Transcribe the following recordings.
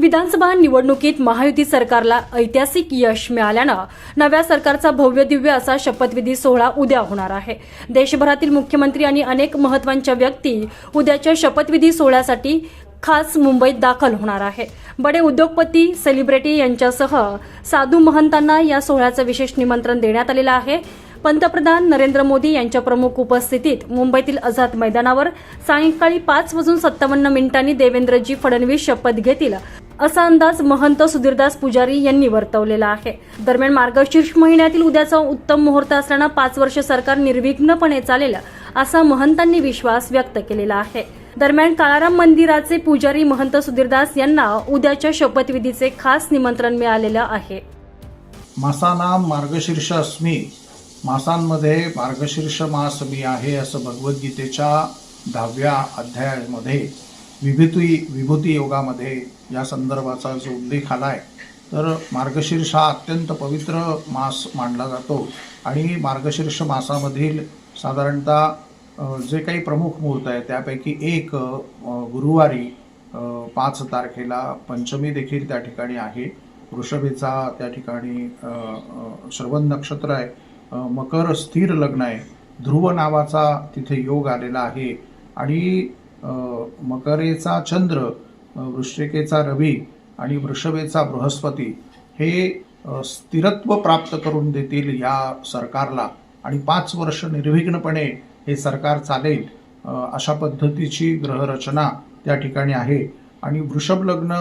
विधानसभा निवडणुकीत महायुती सरकारला ऐतिहासिक यश मिळाल्यानं नव्या सरकारचा भव्य दिव्य असा शपथविधी सोहळा उद्या होणार आहे. देशभरातील मुख्यमंत्री आणि अनेक महत्त्वाच्या व्यक्ती उद्याच्या शपथविधी सोहळ्यासाठी खास मुंबईत दाखल होणार आहे. बडे उद्योगपती सेलिब्रिटी यांच्यासह साधू महंतांना या सोहळ्याचं विशेष निमंत्रण देण्यात आलेलं आहे. पंतप्रधान नरेंद्र मोदी यांच्या प्रमुख उपस्थितीत मुंबईतील आझाद मैदानावर सायंकाळी पाच वाजून सत्तावन्न मिनिटांनी देवेंद्रजी फडणवीस शपथ घेतील. असा अंदाज महंत सुधीरदास पुजारी यांनी वर्तवलेला आहे. दरम्यान मार्गशीर्ष महिन्यातील उद्याचा उत्तम मुहूर्त असल्यानं पाच वर्ष सरकार निर्विघ्नपणे चालेल असा महंतांनी विश्वास व्यक्त केलेला आहे. दरम्यान काळाराम मंदिराचे पुजारी महंत सुधीरदास यांना उद्याच्या शपथविधीचे खास निमंत्रण मिळालेलं आहे. मासानाम मार्गशीर्ष अस्मी. मासांमध्ये मार्गशीर्ष मास मी आहे असं भगवद्गीतेच्या दहाव्या अध्यायामध्ये विभूती विभूती योगामध्ये या संदर्भाचा जो उल्लेख आला आहे तर मार्गशीर्ष हा अत्यंत पवित्र मास मानला जातो. आणि मार्गशीर्ष मासामधील साधारणतः जे काही प्रमुख मुहूर्त आहे त्यापैकी एक गुरुवारी पाच तारखेला पंचमी देखील त्या ठिकाणी आहे. वृषभेचा त्या ठिकाणी श्रवण नक्षत्र आहे मकर स्थिर लग्न आहे ध्रुव नावाचा तिथे योग आलेला आहे. आणि मकरेचा चंद्र वृश्चिकेचा रवी आणि वृषभेचा बृहस्पती हे स्थिरत्व प्राप्त करून देतील या सरकारला. आणि पाच वर्ष निर्विघ्नपणे हे सरकार चालेल अशा पद्धतीची ग्रहरचना त्या ठिकाणी आहे. आणि वृषभ लग्न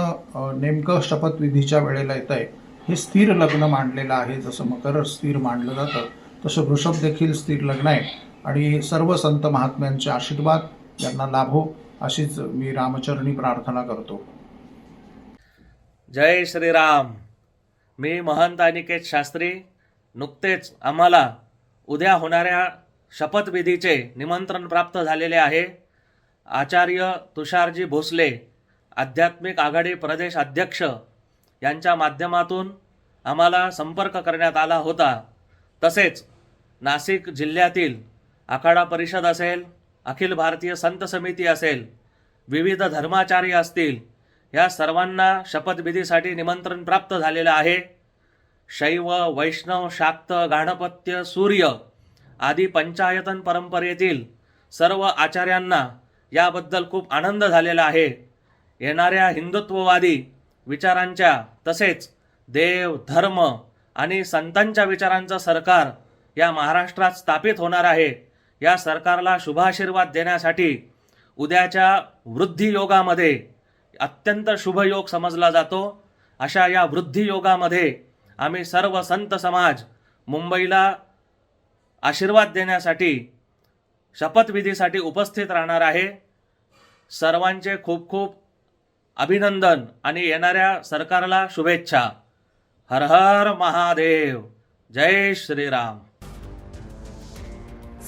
नेमकं शपथविधीच्या वेळेला येत आहे हे स्थिर लग्न मांडलेलं आहे जसं मकर स्थिर मांडलं जातं तसं वृषभ देखील स्थिर लग्न आहे. आणि सर्व संत महात्म्यांचे आशीर्वाद यांना लाभो हो, अशीच मी रामचरणी प्रार्थना करतो. जय श्रीराम. मी महंत अनिकेत शास्त्री. नुकतेच आम्हाला उद्या होणाऱ्या शपथविधीचे निमंत्रण प्राप्त झालेले आहे. आचार्य तुषारजी भोसले आध्यात्मिक आघाडी प्रदेश अध्यक्ष यांच्या माध्यमातून आम्हाला संपर्क करण्यात आला होता. तसेच नाशिक जिल्ह्यातील आखाडा परिषद असेल अखिल भारतीय संत समिती असेल विविध धर्माचार्य असतील या सर्वांना शपथविधीसाठी निमंत्रण प्राप्त झालेलं आहे. शैव वैष्णव शाक्त गाणपत्य सूर्य आदी पंचायतन परंपरेतील सर्व आचार्यांना याबद्दल खूप आनंद झालेला आहे. येणाऱ्या हिंदुत्ववादी विचारांच्या तसेच देव धर्म आणि संतांच्या विचारांचं सरकार या महाराष्ट्रात स्थापित होणार आहे. या सरकारला शुभाशीर्वाद देण्यासाठी उद्याच्या वृद्धियोगामध्ये अत्यंत शुभ योग समजला जातो. अशा या वृद्धियोगामध्ये आम्ही सर्व संत समाज मुंबईला आशीर्वाद देण्यासाठी शपथविधीसाठी उपस्थित राहणार आहे. सर्वांचे खूप खूप अभिनंदन आणि येणाऱ्या सरकारला शुभेच्छा. हर हर महादेव. जय श्रीराम.